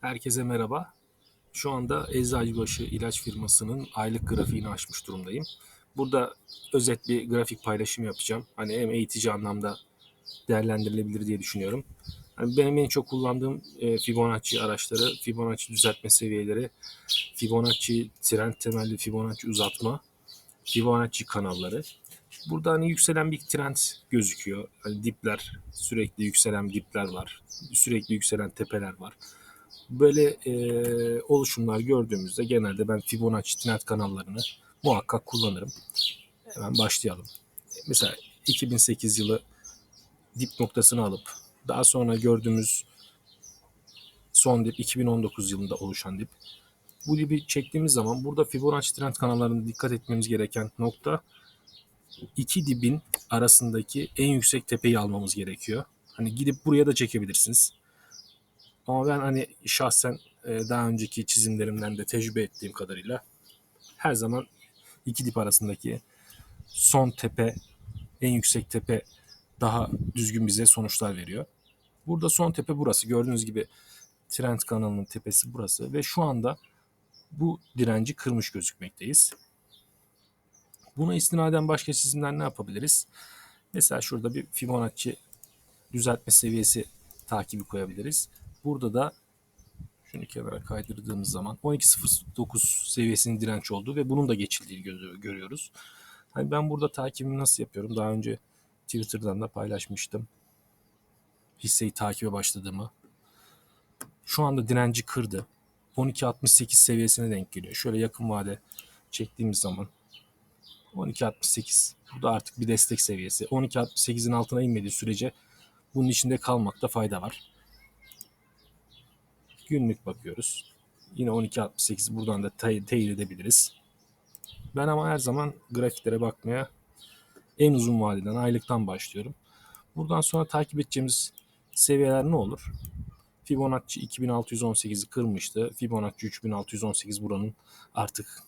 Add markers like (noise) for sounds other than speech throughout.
Herkese merhaba. Şu anda Eczacıbaşı ilaç firmasının aylık grafiğini açmış durumdayım. Burada özet bir grafik paylaşım yapacağım. Hani hem eğitici anlamda değerlendirilebilir diye düşünüyorum. Hani benim en çok kullandığım e, Fibonacci araçları, Fibonacci düzeltme seviyeleri, Fibonacci trend temelli Fibonacci uzatma, Fibonacci kanalları. Burada hani yükselen bir trend gözüküyor. Hani dipler, sürekli yükselen dipler var. Sürekli yükselen tepeler var böyle e, oluşumlar gördüğümüzde genelde ben Fibonacci trend kanallarını muhakkak kullanırım. Hemen başlayalım. Mesela 2008 yılı dip noktasını alıp daha sonra gördüğümüz son dip 2019 yılında oluşan dip. Bu dibi çektiğimiz zaman burada Fibonacci trend kanallarında dikkat etmemiz gereken nokta iki dibin arasındaki en yüksek tepeyi almamız gerekiyor. Hani gidip buraya da çekebilirsiniz. Ama ben hani şahsen e, daha önceki çizimlerimden de tecrübe ettiğim kadarıyla her zaman iki dip arasındaki son tepe, en yüksek tepe daha düzgün bize sonuçlar veriyor. Burada son tepe burası. Gördüğünüz gibi trend kanalının tepesi burası ve şu anda bu direnci kırmış gözükmekteyiz. Buna istinaden başka çizimler ne yapabiliriz? Mesela şurada bir Fibonacci düzeltme seviyesi takibi koyabiliriz. Burada da şunu kenara kaydırdığımız zaman 12.09 seviyesinin direnç olduğu ve bunun da geçildiğini görüyoruz. Hani ben burada takibimi nasıl yapıyorum? Daha önce Twitter'dan da paylaşmıştım. Hisseyi takibe başladığımı. Şu anda direnci kırdı. 12.68 seviyesine denk geliyor. Şöyle yakın vade çektiğimiz zaman 12.68 bu da artık bir destek seviyesi. 12.68'in altına inmediği sürece bunun içinde kalmakta fayda var. Günlük bakıyoruz. Yine 12.68 buradan da teyit edebiliriz. Ben ama her zaman grafiklere bakmaya en uzun vadeden aylıktan başlıyorum. Buradan sonra takip edeceğimiz seviyeler ne olur? Fibonacci 2618'i kırmıştı. Fibonacci 3618 buranın artık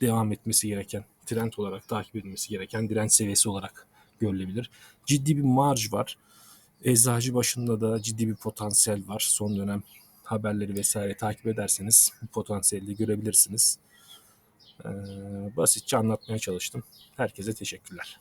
devam etmesi gereken, trend olarak takip edilmesi gereken direnç seviyesi olarak görülebilir. Ciddi bir marj var. Eczacı başında da ciddi bir potansiyel var. Son dönem haberleri vesaire takip ederseniz (laughs) bu potansiyeli görebilirsiniz. Ee, basitçe anlatmaya çalıştım. Herkese teşekkürler.